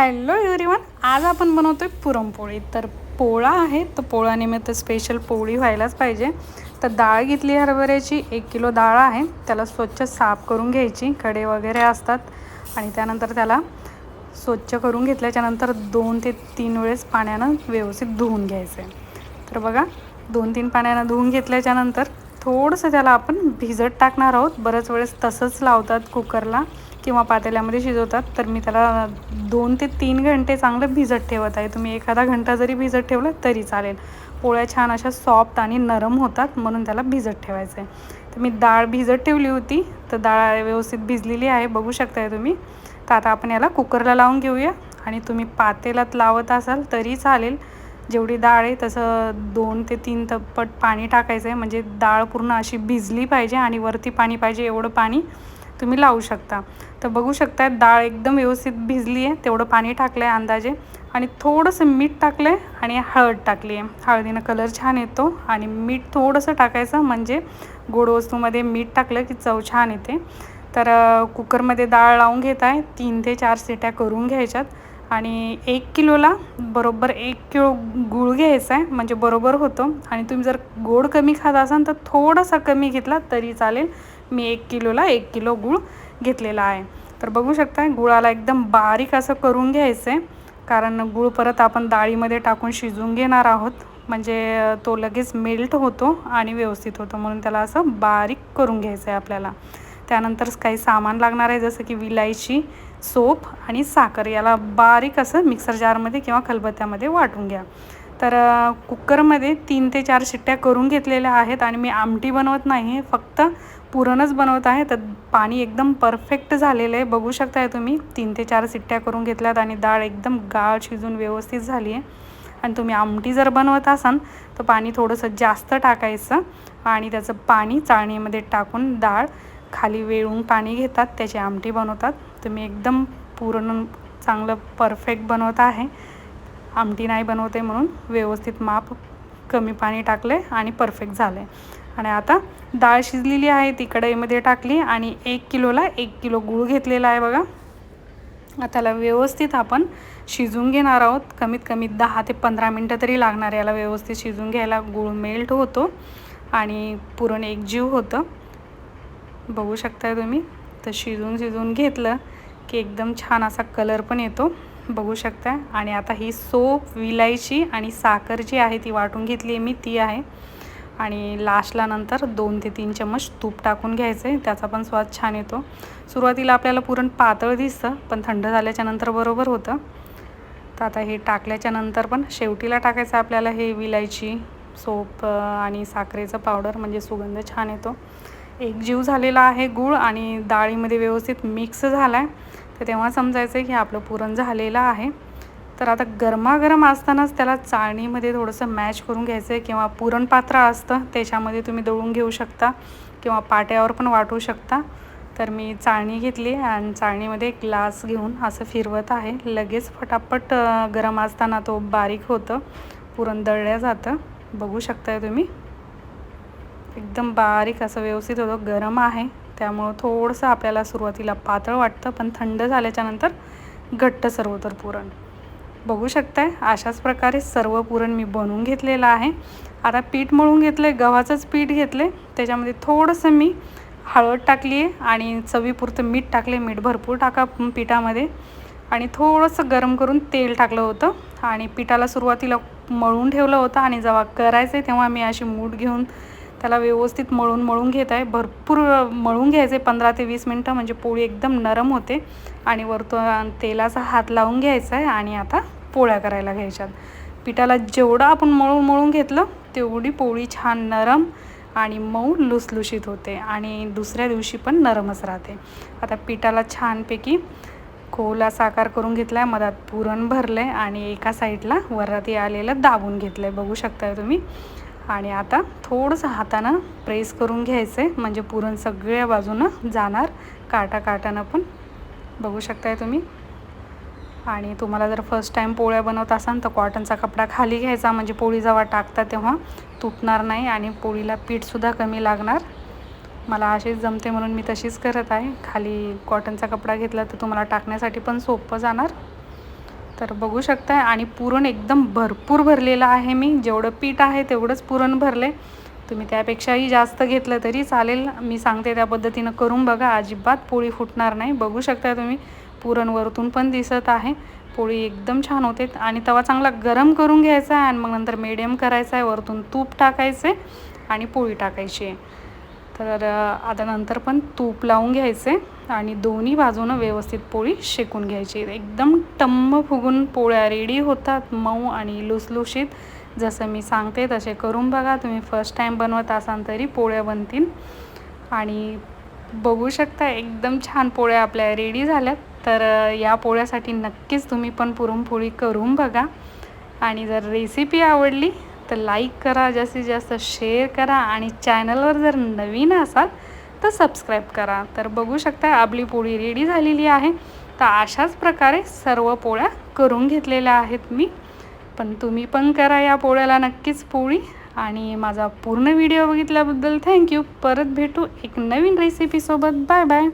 Hello everyone आज आपण बनवतो आहे पुरणपोळी. तर पोळा आहे तर पोळानिमित्त स्पेशल पोळी व्हायलाच पाहिजे. तर डाळ घेतली हरभऱ्याची एक किलो डाळ आहे. त्याला स्वच्छ साफ करून घ्यायची कडे वगैरे असतात. आणि त्यानंतर त्याला स्वच्छ करून घेतल्याच्यानंतर दोन ते तीन वेळेस पाण्यानं व्यवस्थित धुवून घ्यायचं आहे तर बघा दोन तीन पाण्यानं धुवून घेतल्याच्यानंतर थोडंसं त्याला आपण भिजत टाकणार आहोत. बऱ्याच वेळेस तसंच लावतात कुकरला किंवा पातेल्यामध्ये शिजवतात. तर मी त्याला दोन ते तीन घंटे चांगलं भिजत ठेवत आहे. तुम्ही एखादा घंटा जरी भिजत ठेवलं तरी चालेल. पोळ्या छान अशा सॉफ्ट आणि नरम होतात म्हणून त्याला भिजत ठेवायचं आहे तर मी डाळ भिजत ठेवली होती. तर डाळ व्यवस्थित भिजलेली आहे. बघू शकताय तुम्ही. तर आता आपण याला कुकरला लावून घेऊया. आणि तुम्ही पातेलात लावत असाल तरी चालेल. जेवढी डाळ आहे तसं दोन ते तीन तप्पट पाणी टाकायचं आहे म्हणजे डाळ पूर्ण अशी भिजली पाहिजे आणि वरती पाणी पाहिजे एवढं पाणी तुम्ही लावू शकता. तर बघू शकता डाळ एकदम व्यवस्थित भिजली आहे तेवढं पाणी टाकलं आहे अंदाजे. आणि थोडंसं मीठ टाकलं आहे आणि हळद टाकली आहे हळदीनं कलर छान येतो आणि मीठ थोडंसं टाकायचं म्हणजे गोड वस्तूमध्ये मीठ टाकलं की चव छान येते. तर कुकरमध्ये डाळ लावून घेत आहे तीन ते चार सिट्या करून घ्यायच्यात. आणि एक किलोला बरोबर एक किलो गूळ घ्यायचा आहे म्हणजे बरोबर होतं. आणि तुम्ही जर गोड कमी खात असाल तर थोडासा कमी घेतला तरी चालेल. मी एक किलोला एक किलो गूळ घेतलेला आहे. तर बघू शकता गुळाला एकदम बारीक असं करून घ्यायचं आहे कारण गूळ परत आपण डाळीमध्ये टाकून शिजवून घेणार आहोत. म्हणजे तो लगेच मेल्ट होतो आणि व्यवस्थित होतो. म्हणून त्याला असं बारीक करून घ्यायचं आहे आपल्याला. त्यानंतर काही सामान लागणार आहे जसं की विलायची सोप आणि साखर याला बारीक असं मिक्सर जारमध्ये किंवा खलबत्त्यामध्ये वाटून घ्या. तर कुकरमध्ये तीन ते चार शिट्ट्या करून घेतलेल्या आहेत आणि मी आमटी बनवत नाही फक्त पुरणच बनवत आहे. तर पाणी एकदम परफेक्ट झालेलं आहे. बघू शकताय तुम्ही तीन ते चार सिट्ट्या करून घेतल्यात आणि डाळ एकदम गाळ शिजून व्यवस्थित झाली आहे. आणि तुम्ही आमटी जर बनवत असाल तर पाणी थोडंसं जास्त टाकायचं आणि त्याचं पाणी चाळणीमध्ये टाकून डाळ खाली वेळून पाणी घेतात त्याची आमटी बनवतात. तुम्ही एकदम पूर्ण चांगलं परफेक्ट बनवत आहे. आमटी नाही बनवते म्हणून व्यवस्थित माप कमी पाणी टाकलं आहे आणि परफेक्ट झालं. आहे आणि आता डाळ शिजलेली आहे ती कढईमध्ये टाकली आणि एक किलोला एक किलो गूळ घेतलेला आहे बघा. त्याला व्यवस्थित आपण शिजून घेणार आहोत. कमीत कमी दहा ते पंधरा मिनटं तरी लागणार याला व्यवस्थित शिजून घ्यायला. गूळ मेल्ट होतो आणि पुरण एकजीव होतं. बघू शकताय तुम्ही तर शिजून शिजून घेतलं. की एकदम छान असा कलर पण येतो. बघू शकता. आणि आता ही सोप विलायची आणि साखर जी आहे ती वाटून घेतली आहे मी ती आहे. आणि लास्टला नंतर दोन ते तीन चम्मच तूप टाकून घ्यायचं आहे त्याचा पण स्वाद छान येतो. सुरुवातीला आपल्याला पुरण पातळ दिसतं पण थंड झाल्याच्यानंतर बरोबर होतं. तर आता हे टाकल्याच्यानंतर पण शेवटीला टाकायचं आपल्याला हे विलायची सोप आणि साखरेचं पावडर म्हणजे सुगंध छान येतो. एक जीव झालेला आहे गूळ आणि डाळीमध्ये व्यवस्थित मिक्स झाला आहे तर तेव्हा समजायचं आहे की आपलं पुरण झालेलं आहे. तर आता गरमागरम असतानाच त्याला चाळणीमध्ये थोडंसं मॅच करून घ्यायचं आहे किंवा पुरणपात्र असतं त्याच्यामध्ये तुम्ही दळून घेऊ शकता किंवा पाट्यावर पण वाटू शकता. तर मी चाळणी घेतली आणि चाळणीमध्ये एक ग्लास घेऊन असं फिरवत आहे. लगेच फटाफट गरम असताना तो बारीक होतं. पुरण दळल्या जातं. बघू शकताय तुम्ही. एकदम बारीक असं व्यवस्थित होतं. गरम आहे. त्यामुळं थोडंसं आपल्याला सुरुवातीला पातळ वाटतं पण थंड झाल्याच्यानंतर घट्ट सर्व तर पुरण. बघू शकताय अशाच प्रकारे सर्व पुरण मी बनवून घेतलेलं आहे. आता पीठ मळून घेतलं आहे गव्हाचंच पीठ घेतलं आहे त्याच्यामध्ये थोडंसं मी हळद टाकली आहे आणि चवीपुरतं मीठ टाकले मीठ भरपूर टाका पिठामध्ये. आणि थोडंसं गरम करून तेल टाकलं होतं आणि पिठाला सुरुवातीला मळून ठेवलं होतं आणि जेव्हा करायचं आहे तेव्हा मी अशी मूठ घेऊन त्याला व्यवस्थित मळून मळून घेत आहे. भरपूर मळून घ्यायचे पंधरा ते वीस मिनटं म्हणजे पोळी एकदम नरम होते. आणि वरतून तेलाचा हात लावून घ्यायचा आहे आणि आता पोळ्या करायला घ्यायच्यात. पिठाला जेवढं आपण मळून मळून घेतलं तेवढी पोळी छान नरम आणि मऊ लुसलुशीत होते. आणि दुसऱ्या दिवशी पण नरमच राहते. आता पिठाला छानपैकी खोला साकार करून घेतला आहे मधात पुरण भरलं आहे आणि एका साईडला वरती आलेलं दाबून घेतलं आहे बघू शकताय तुम्ही. आणि आता थोडंसं हातानं प्रेस करून घ्यायचं आहे म्हणजे पुरण सगळ्या बाजूनं जाणार. काटा काटानं पण. बघू शकताय तुम्ही. आणि तुम्हाला जर फर्स्ट टाईम पोळ्या बनवत असाल तर कॉटनचा कपडा खाली घ्यायचा. म्हणजे पोळी जेव्हा टाकता तेव्हा तुटणार नाही आणि पोळीला पीठसुद्धा कमी लागणार. मला अशीच जमते म्हणून मी तशीच करत आहे. खाली कॉटनचा कपडा घेतला तर तुम्हाला टाकण्यासाठी पण सोपं जाणार. तर बघू शकताय. आणि पुरण एकदम भरपूर भरलेलं आहे मी. जेवढं पीठ आहे तेवढंच पुरण भरले. तुम्ही त्यापेक्षाही जास्त घेतलं तरी चालेल. मी सांगते त्या पद्धतीनं करून बघा. अजिबात पोळी फुटणार नाही. बघू शकता तुम्ही. पुरण वरतून पण दिसत आहे. पोळी एकदम छान होते. आणि तवा चांगला गरम करून घ्यायचा आहे आणि मग नंतर मिडियम करायचा आहे. वरतून तूप टाकायचे आणि पोळी टाकायची आहे. तर आता नंतर पण तूप लावून घ्यायचे आणि दोन्ही बाजूनं व्यवस्थित पोळी शेकून घ्यायची. एकदम टम्म फुगून पोळ्या रेडी होतात मऊ आणि लुसलुशीत. जसं मी सांगते तसे करून बघा तुम्ही फर्स्ट टाईम बनवत असाल तरी पोळ्या बनतील. आणि बघू शकता एकदम छान पोळ्या आपल्या रेडी झाल्यात. तर या पोळ्यासाठी नक्कीच तुम्ही पण पुरणपोळी करून बघा. आणि जर रेसिपी आवडली तर लाईक करा जास्तीत जास्त शेअर करा आणि चॅनलवर जर नवीन असाल तर सबस्क्राईब करा. तर बघू शकता आपली पोळी रेडी झालेली आहे. तर अशाच प्रकारे सर्व पोळ्या करून घेतलेल्या आहेत मी. पण तुम्ही पण करा या पोळ्याला नक्कीच पोळी. आणि माझा पूर्ण व्हिडिओ बघितल्याबद्दल थँक्यू परत भेटू एक नवीन रेसिपीसोबत बाय बाय